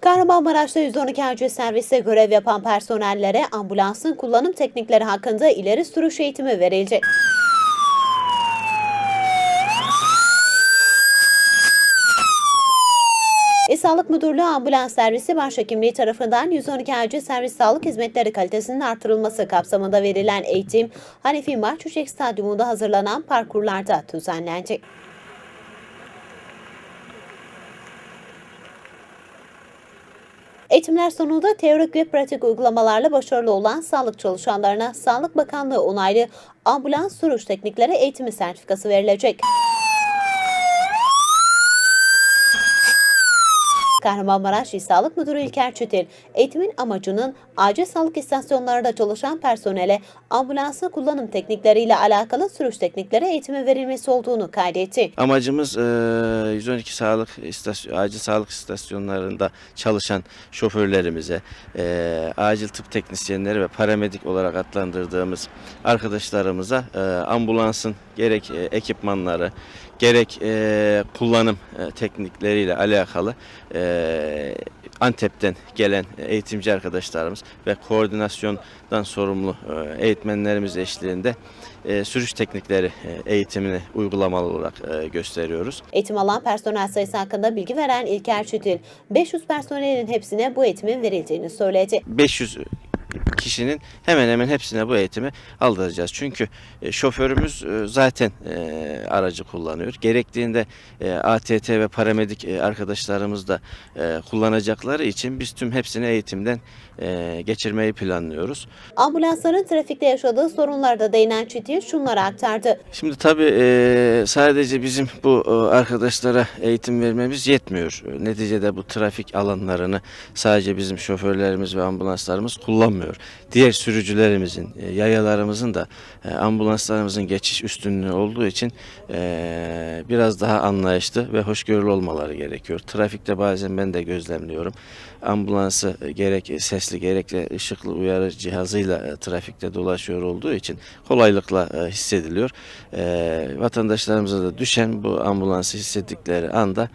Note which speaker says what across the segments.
Speaker 1: Kahramanmaraş'ta 112 acil serviste görev yapan personellere ambulansın kullanım teknikleri hakkında ileri sürüş eğitimi verildi. İl Sağlık Müdürlüğü Ambulans Servisi Başhekimliği tarafından 112 acil servis sağlık hizmetleri kalitesinin artırılması kapsamında verilen eğitim Hanefi Marçuçek Stadyumunda hazırlanan parkurlarda düzenlendi. Eğitimler sonunda teorik ve pratik uygulamalarla başarılı olan sağlık çalışanlarına Sağlık Bakanlığı onaylı ambulans sürüş teknikleri eğitimi sertifikası verilecek. Kahramanmaraş İl Sağlık Müdürü İlker Çetin, eğitimin amacının acil sağlık istasyonlarında çalışan personele ambulansın kullanım teknikleriyle alakalı sürüş teknikleri eğitimi verilmesi olduğunu kaydetti.
Speaker 2: Amacımız e, 112 sağlık istasyon, acil sağlık istasyonlarında çalışan şoförlerimize, acil tıp teknisyenleri ve paramedik olarak adlandırdığımız arkadaşlarımıza ambulansın gerek ekipmanları, gerek e, kullanım e, teknikleriyle alakalı e, Antep'ten gelen eğitimci arkadaşlarımız ve koordinasyondan sorumlu e, eğitmenlerimiz eşliğinde e, sürüş teknikleri e, eğitimini uygulamalı olarak e, gösteriyoruz.
Speaker 1: Eğitim alan personel sayısı hakkında bilgi veren İlker Çetin, 500 personelin hepsine bu eğitimin verildiğini söyledi.
Speaker 2: 500 kişinin hemen hemen hepsine bu eğitimi aldıracağız. Çünkü e, şoförümüz e, zaten e, aracı kullanıyor. Gerektiğinde ATT ve paramedik arkadaşlarımız da kullanacakları için biz tüm hepsini eğitimden geçirmeyi planlıyoruz.
Speaker 1: Ambulansların trafikte yaşadığı sorunlarda değinen Çetin şunları aktardı.
Speaker 2: Şimdi tabii sadece bizim bu arkadaşlara eğitim vermemiz yetmiyor. Neticede bu trafik alanlarını sadece bizim şoförlerimiz ve ambulanslarımız kullanmıyor. Diğer sürücülerimizin, e, yayalarımızın da e, ambulanslarımızın geçiş üstünlüğü olduğu için e, biraz daha anlayışlı ve hoşgörülü olmaları gerekiyor. Trafikte bazen ben de gözlemliyorum. Ambulansı gerek sesli gerek de ışıklı uyarı cihazıyla trafikte dolaşıyor olduğu için kolaylıkla hissediliyor. E, vatandaşlarımıza da düşen bu ambulansı hissettikleri anda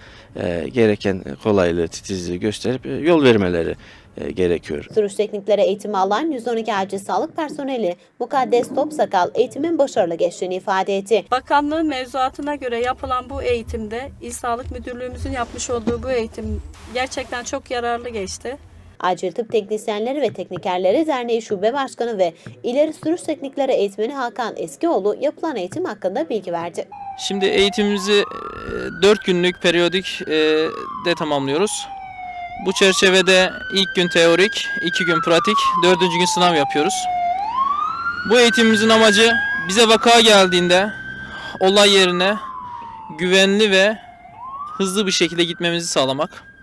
Speaker 2: gereken kolaylığı, titizliği gösterip yol vermeleri e, gerekiyor.
Speaker 1: Sürüş teknikleri eğitimi alan 112 acil sağlık personeli Mukaddes Topsakal eğitimin başarılı geçtiğini ifade etti.
Speaker 3: Bakanlığın mevzuatına göre yapılan bu eğitimde İl Sağlık Müdürlüğümüzün yapmış olduğu bu eğitim gerçekten çok yararlı geçti.
Speaker 1: Acil Tıp Teknisyenleri ve Teknikerleri Derneği Şube Başkanı ve İleri Sürüş Teknikleri Eğitmeni Hakan Eskioğlu yapılan eğitim hakkında bilgi verdi.
Speaker 4: Şimdi eğitimimizi 4 günlük periyodik e, de tamamlıyoruz. Bu çerçevede ilk gün teorik, 2 gün pratik, 4. gün sınav yapıyoruz. Bu eğitimimizin amacı bize vaka geldiğinde olay yerine güvenli ve hızlı bir şekilde gitmemizi sağlamak.